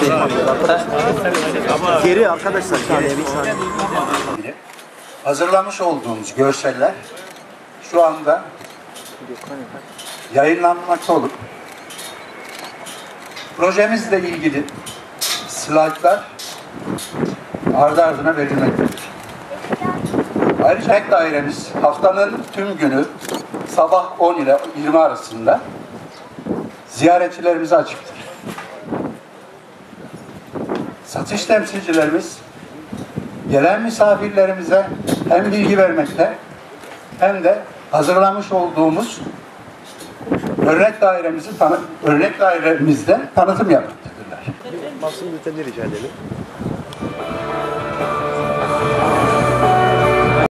Geri arkadaşlar. Geri arkadaşlar. Geri bir saniye. hazırlamış olduğumuz görseller şu anda yayınlanmakta olup projemizle ilgili slaytlar ardı ardına verilmektedir. Ayrıca ek dairemiz haftanın tüm günü sabah 10 ile 20 arasında ziyaretçilerimize açıktır. Satış temsilcilerimiz gelen misafirlerimize hem bilgi vermekte hem de hazırlamış olduğumuz örnek dairemizi tanı örnek dairemizde tanıtım yapmaktadırlar. Basın bültenini rica edelim.